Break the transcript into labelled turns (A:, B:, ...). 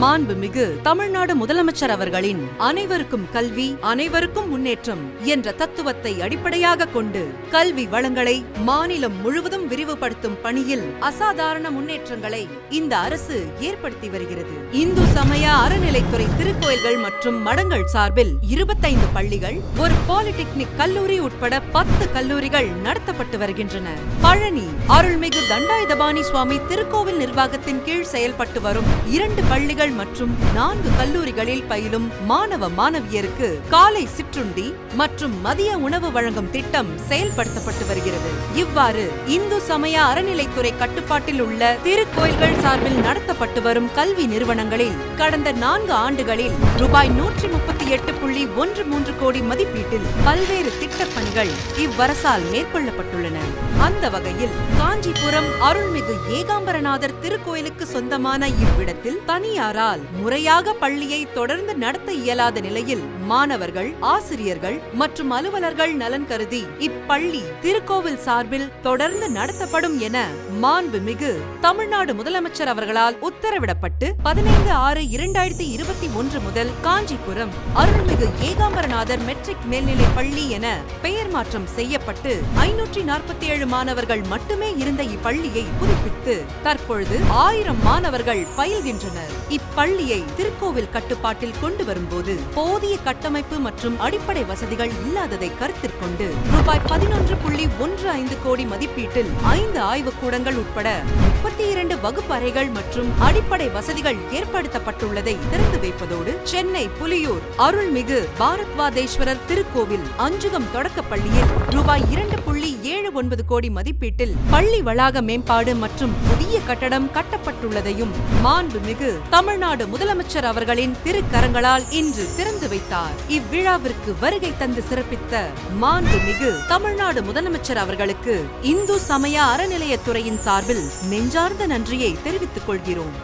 A: மாண்புமிகு தமிழ்நாடு முதலமைச்சர் அவர்களின் அனைவருக்கும் கல்வி அனைவருக்கும் முன்னேற்றம் என்ற தத்துவத்தை அடிப்படையாக கொண்டு கல்வி வளங்களை மாநிலம் முழுவதும் விரிவுபடுத்தும் பணியில் அசாதாரண முன்னேற்றங்களை இந்த அரசு ஏற்படுத்தி வருகிறது. இந்து சமய அறநிலைத்துறை திருக்கோயில்கள் மற்றும் மடங்கள் சார்பில் இருபத்தைந்து பள்ளிகள் ஒரு பாலிடெக்னிக் கல்லூரி உட்பட பத்து கல்லூரிகள் நடத்தப்பட்டு வருகின்றன. பழனி அருள்மிகு தண்டாயுதபாணி சுவாமி திருக்கோவில் நிர்வாகத்தின் கீழ் செயல்பட்டு வரும் இரண்டு பள்ளிகள் பள்ளிகள் மற்றும் நான்கு கல்லூரிகளில் பயிலும் மாணவ மாணவியருக்கு காலை சிற்றுண்டி மற்றும் மதிய உணவு வழங்கும் திட்டம் செயல்படுத்தப்பட்டு வருகிறது. இவ்வாறு இந்து சமய அறநிலைத்துறை கட்டுப்பாட்டில் உள்ள திருக்கோயில்கள் சார்பில் நடத்தப்பட்டு வரும் கல்வி நிறுவனங்களில் கடந்த நான்கு ஆண்டுகளில் ரூபாய் நூற்றி முப்பத்தி எட்டு புள்ளி ஒன்று மூன்று கோடி மதிப்பீட்டில் பல்வேறு திட்டப் பணிகள் இவ்வரசால் மேற்கொள்ளப்பட்டுள்ளன. அந்த வகையில் காஞ்சிபுரம் அருள்மிகு ஏகாம்பரநாதர் திருக்கோயிலுக்கு சொந்தமான இவ்விடத்தில் தனியாரால் முறையாக பள்ளியை தொடர்ந்து நடத்த இயலாத நிலையில் மாணவர்கள் ஆசிரியர்கள் மற்றும் அலுவலர்கள் நலன் கருதி இப்பள்ளி திருக்கோவில் சார்பில் தொடர்ந்து நடத்தப்படும் என மாண்புமிகு தமிழ்நாடு முதலமைச்சர் அவர்களால் உத்தரவிடப்பட்டு பதினைந்து ஆறு இரண்டாயிரத்தி இருபத்தி ஒன்று முதல் காஞ்சிபுரம் அருள்மிகு ஏகாம்பரநாதர் மெட்ரிக் மேல்நிலை பள்ளி என பெயர் மாற்றம் செய்யப்பட்டு ஐநூற்றி நாற்பத்தி ஏழு மாணவர்கள் மட்டுமே இருந்த இப்பள்ளியை புதுப்பித்து தற்பொழுது ஆயிரம் மாணவர்கள் பயில்கின்றனர். இப்பள்ளியை திருக்கோவில் கட்டுப்பாட்டில் கொண்டு வரும்போது போதிய கட்டமைப்பு மற்றும் அடிப்படை வசதிகள் இல்லாததை கருத்தில் கொண்டு ரூபாய் பதினொன்று புள்ளி ஒன்று ஐந்து கோடி மதிப்பீட்டில் ஐந்து ஆய்வுக்கூடங்கள் உட்பட முப்பத்தி இரண்டு வகுப்பறைகள் மற்றும் அடிப்படை வசதிகள் ஏற்படுத்தப்பட்டுள்ளதை திறந்து வைப்பதோடு சென்னை புலியூர் அருள்மிகு பாரத்வாதேஸ்வரர் திருக்கோவில் அஞ்சுகம் தொடக்கப்பள்ளியில் ரூபாய் இரண்டு புள்ளி ஏழு ஒன்பது கோடி மதிப்பீட்டில் பள்ளி வளாக மேம்பாடு மற்றும் புதிய கட்டடம் கட்டப்பட்டுள்ளதையும் மாண்புமிகு தமிழ்நாடு முதலமைச்சர் அவர்களின் திருக்கரங்களால் இன்று திறந்து வைத்தார். இவ்விழாவிற்கு வருகை தந்து சிறப்பித்த மாண்புமிகு தமிழ்நாடு முதலமைச்சர் அவர்களுக்கு இந்து சமய அறநிலையத்துறையின் சார்பில் நெஞ்சார்ந்த நன்றியை தெரிவித்துக் கொள்கிறோம்.